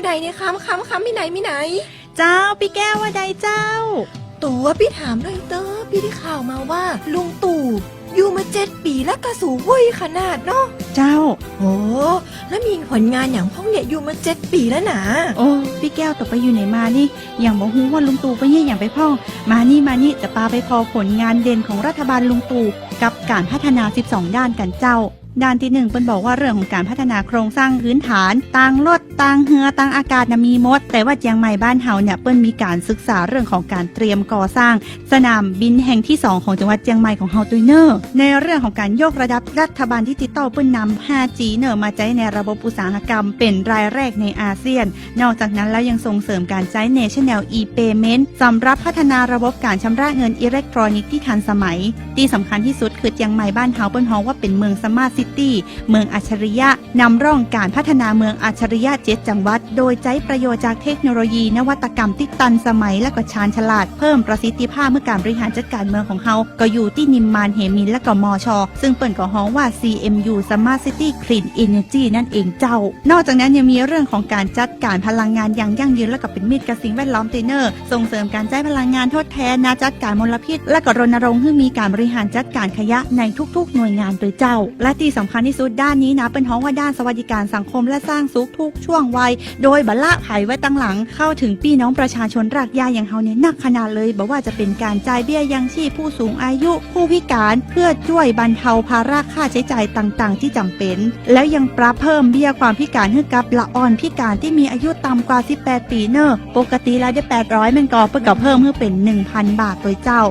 อยู่ไหนเนี่ยคำคำคำมีไหนมีไหน เจ้าพี่แก้วว่าใดเจ้า ตัวพี่ถามเลยเตอพี่ได้ข่าวมาว่า ลุงตู่อยู่มาเจ็ดปีแล้วกระสูเว้ยขนาดเนาะเจ้า โอ้แล้วมีผลงานอย่างพ่องเนี่ยอยู่มาเจ็ดปีแล้วนะโอ้พี่แก้วต่อไปอยู่ไหนมานี่อย่างบอกฮู้ว่าลุงตู่ไปเยี่ยอย่างไปพ่อง มานี่มานี่จะปาไปพอผลงานเด่นของรัฐบาลลุงตู่กับการพัฒนา 12 ด้านกันเจ้า ด้านที่หนึ่งเปิ้นบอกว่าเรื่องของการพัฒนาโครงสร้างพื้นฐานต่างรถต่างเหือต่างอากาศนะมีมด แต่ว่าเจียงใหม่บ้านเฮาเนี่ยเปิ้นมีการศึกษาเรื่องของการเตรียมก่อสร้าง สนามบินแห่งที่ 2 ของจังหวัดเจียงใหม่ของเฮาตุยเนอร์ในเรื่องของการยกระดับรัฐบาลดิจิตอลเปิ้นนำ 5G เนอร์มาใช้ในระบบอุตสาหกรรม เป็นรายแรกในอาเซียน นอกจากนั้นแล้วยังส่งเสริมการใช้ National e-payment สำหรับพัฒนาระบบการชำระเงินอิเล็กทรอนิกส์ที่ทันสมัย ที่สำคัญที่สุดคือเจียงใหม่บ้านเฮาเปิ้นฮ้องว่าเป็นเมืองสมาร์ทซิตี้ เมืองอัจฉริยะนำร่องการพัฒนาเมืองอัจฉริยะเจ็ดจังหวัด โดยใช้ประโยชน์จากเทคโนโลยี นวัตกรรมที่ทันสมัยและก็ชาญฉลาดเพิ่มประสิทธิภาพเมื่อการบริหารจัดการเมืองของเฮาก็อยู่ที่นิมมานเหมินและก็มอชอซึ่งเปิ่นก็ฮ้องว่า CMU Smart City Clean Energy นั่นเองเจ้า นอกจากนั้นยังมีเรื่องของการจัดการพลังงานอย่างยั่งยืนและก็เป็นมิตรกับสิ่งแวดล้อมเตเนอร์ส่งเสริมการใช้พลังงานทดแทนนาจัดการมลพิษ และก็รณรงค์ให้มีการบริหารจัดการขยะในทุกๆ หน่วยงานโดยเจ้า และที่สำคัญที่สุดด้านนี้นะ เป็นฮ้องว่าด้านสวัสดิการสังคมและสร้างสุขทุกช่วงวัย โดยบัลละไผ่ไว้ตั้งหลัง เข้าถึงพี่น้องประชาชนรากหญ้าอย่างเฮาเนี่ยหนักขนาดเลยบอกว่าจะเป็นการจ่ายเบี้ยยังชีพผู้สูงอายุ ผู้พิการเพื่อช่วยบรรเทาภาระค่าใช้จ่ายต่างๆ ที่จำเป็น แล้วยังปรับเพิ่มเบี้ยความพิการให้กับละอ่อนพิการที่มีอายุต่ำกว่า 18 ปีเนอะปกติแล้วได้800แมันก็เพิ่งกับเพิ่มเพื่อเป็น 1,000 บาทโดยเจ้า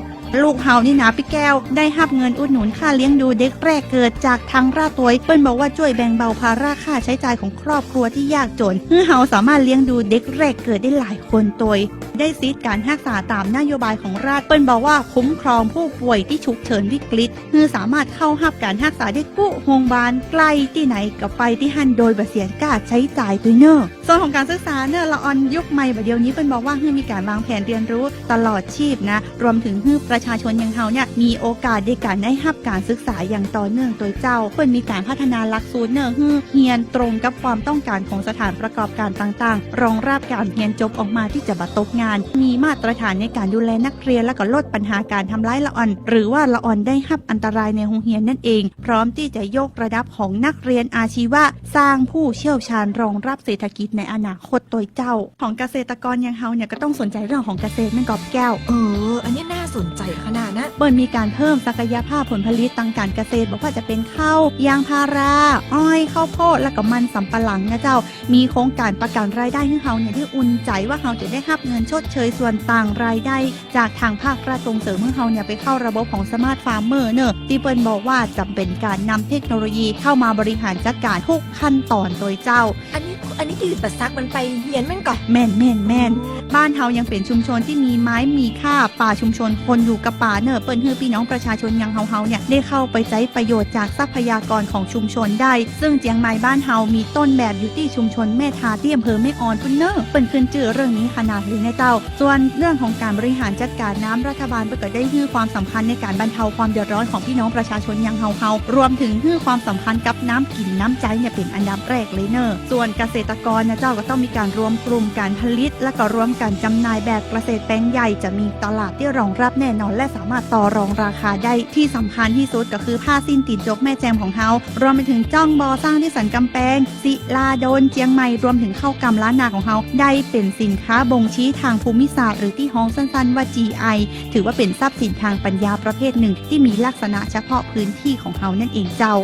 ลูกเฮานี่นะพี่แก้ว ได้หับเงินอุดหนุนค่าเลี้ยงดูเด็กแรกเกิดจากทางราตวยเปิ้นบอกว่าช่วยแบ่งเบาภาระค่าใช้จ่ายของครอบครัวที่ยากจนเพื่อเฮาสามารถเลี้ยงดูเด็กแรกเกิดได้หลายคนตวยได้ซีดการรักษาตามนโยบายของรัฐเปิ้นบอกว่าคุ้มครองผู้ป่วยที่ฉุกเฉินวิกฤตเพื่อสามารถเข้าหับการรักษาได้กู้โรงพยาบาลใกล้ที่ไหนก็ไปที่หันโดยบ่เสียค่าใช้จ่ายตัวเนอะส่วนของการศึกษาเนอะละออนยุคใหม่แบบเดียวนี้เปิ้นบอกว่าเพื่อมีการวางแผนเรียนรู้ตลอดชีพนะ รวมถึงให้ประชาชนอย่างเฮาเนี่ยมีโอกาสในการได้รับการศึกษาอย่างต่อเนื่องโดยเจ้าเปิ้นมีการพัฒนาหลักสูตรเนื้อะให้เฮียนตรงกับความต้องการของสถานประกอบการต่างๆ รองรับการเรียนจบออกมาที่จะบัตกงาน มีมาตรฐานในการดูแลนักเรียนและก็ลดปัญหาการทำร้ายละอ่อน หรือว่าละอ่อนได้รับอันตรายในโรงเรียนนั่นเอง พร้อมที่จะยกระดับของนักเรียนอาชีวะสร้างผู้เชี่ยวชาญรองรับเศรษฐกิจในอนาคตโดยเจ้า ของเกษตรกรอย่างเฮาเนี่ยก็ต้องสนใจเรื่องของเกษตรแม่นกอบแก้ว เออ อันนี้น่า สนใจขนาดนะเปิดมีการเพิ่มศักยภาพผลผลิตทางการเกษตรบอกว่าจะเป็นข้าวยางพาราอ้อยข้าวโพดและก็มันสำปะหลังนะเจ้า มีโครงการประกันรายได้ให้เขาเนี่ยที่อุ่นใจว่าเขาจะได้รับเงินชดเชยส่วนต่างรายได้ จากทางภาครัฐส่งเสริมให้เขาเนี่ยไปเข้าระบบของสมาร์ทฟาร์มเมอร์เนอะที่เปิ้ลบอกว่าจำเป็นการนำเทคโนโลยีเข้ามาบริหารจัดการทุกขั้นตอนโดยเจ้าอัน อันนี้คือแต่ซักมันไปเฮียนแม่นก่อนแม่นแม่นแม่นบ้านเฮายังเป็นชุมชนที่มีไม้มีค่าป่าชุมชน คนอยู่กับป่าเนอะเปิ้นฮือพี่น้องประชาชนยังเฮาเฮาเนี่ยได้เข้าไปใช้ประโยชน์จากทรัพยากรของชุมชนได้ ซึ่งเจียงใหม่บ้านเฮามีต้นแบบอยู่ที่ชุมชนแม่ทาที่อำเภอแม่ออนพุ่นเนอะเปิ้นขึ้นชื่อเรื่องนี้ขนาดเลยนเจ้า ส่วนเรื่องของการบริหารจัดการน้ำรัฐบาลเปิ้นก็ได้ให้ความสำคัญในการบรรเทาความเดือดร้อนของพี่น้องประชาชนยังเฮาเฮารวมถึงให้ความสำคัญกับน้ำกินน้ำใจเนี่ยเป็นอันดับแรกเลยเนอะส่วนเกษตรกรนะเจ้าก็ต้องมีการรวมกลุ่มการผลิต และก็รวมการจำหน่ายแบบเกษตรแปลงใหญ่จะมีตลาดที่รองรับแน่นอน และสามารถต่อรองราคาได้ที่สำคัญที่สุดก็คือผ้าสิ้นติดจกแม่แจมของเฮารวมไปถึงจ้องบอสร้างที่สันกำแพงศิลาโดนเจียงใหม่รวมถึงเข้าวกำล้านนาของเฮาได้เป็นสินค้าบ่งชี้ทางภูมิศาสตร์หรือที่ห้องสั้นๆว่า GI ถือว่าเป็นทรัพย์สินทางปัญญาประเภทหนึ่ง ที่มีลักษณะเฉพาะพื้นที่ของเฮานั่นเองเจ้า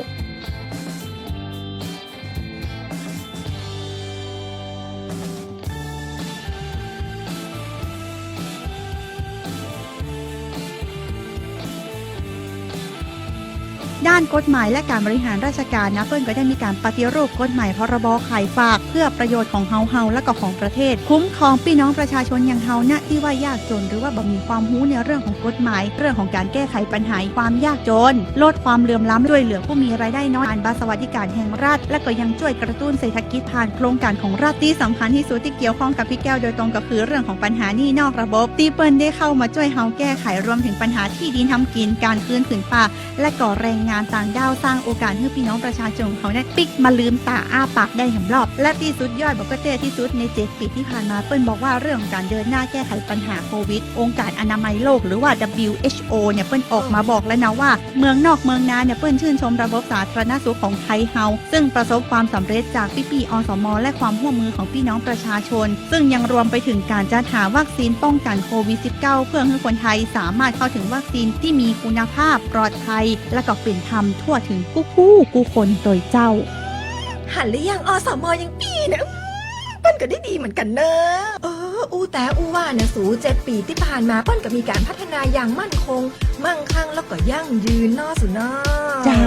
ด้านกฎหมายและการบริหารราชการนะเปิ้ลก็ได้มีการปฏิรูปกฎหมายพรบขายฝาก เพื่อประโยชน์ของเฮาเฮาและก็ของประเทศ คุ้มครองพี่น้องประชาชนอย่างเฮานะที่ว่ายากจน หรือว่าบ่มีความรู้ในเรื่องของกฎหมาย เรื่องของการแก้ไขปัญหาความยากจน ลดความเหลื่อมล้ำช่วยเหลือผู้มีรายได้น้อยผ่านบัตรสวัสดิการแห่งรัฐ และก็ยังช่วยกระตุ้นเศรษฐกิจผ่านโครงการของรัฐที่สำคัญที่สุดที่เกี่ยวข้องกับพี่แก้วโดยตรงก็คือเรื่องของปัญหานี้นอกระบบที่เปิลได้เข้ามาช่วยเฮาแก้ไขรวมถึงปัญหาที่ดินทำกินการคืนผืนป่าและก่อแรงงานต่างด้าวสร้างโอกาสให้พี่น้องประชาชนเขาได้ปิกมาลืมตาอ้าปากได้อย่ารอบ และที่สุดยอดบอกก็เต้ที่สุดในเจ็ดปีที่ผ่านมาเปิ้ลบอกว่าเรื่องการเดินหน้าแก้ไขปัญหาโควิด องค์การอนามัยโลกหรือว่า WHO เนี่ยเปิ้ลออกมาบอกแล้วนะว่า เมืองนอกเมืองนาเนี่ยเปิ้ลชื่นชมระบบสาธารณสุขของไทยเฮาซึ่งประสบความสำเร็จจากพี่ปีอสม และความร่วมมือของพี่น้องประชาชน ซึ่งยังรวมไปถึงการจัดหาวัคซีนป้องกันโควิด -19 เพื่อให้คนไทยสามารถเข้าถึงวัคซีนที่มีคุณภาพปลอดภัย และก็เป็นธรรมทั่วถึงกู้ผู้กู้คนโดยเจ้า หันหรือยังอสมยังปีนะอืมเปิ้นก็ได้ดีเหมือนกันเนอะเออ อูแต่อูว่านะสูเจ็ดปีที่ผ่านมาเปิ้นก็มีการพัฒนาอย่างมั่นคง มั่งคั่งแล้วก็ยั่งยืนเนอะสุเนอะเจ้า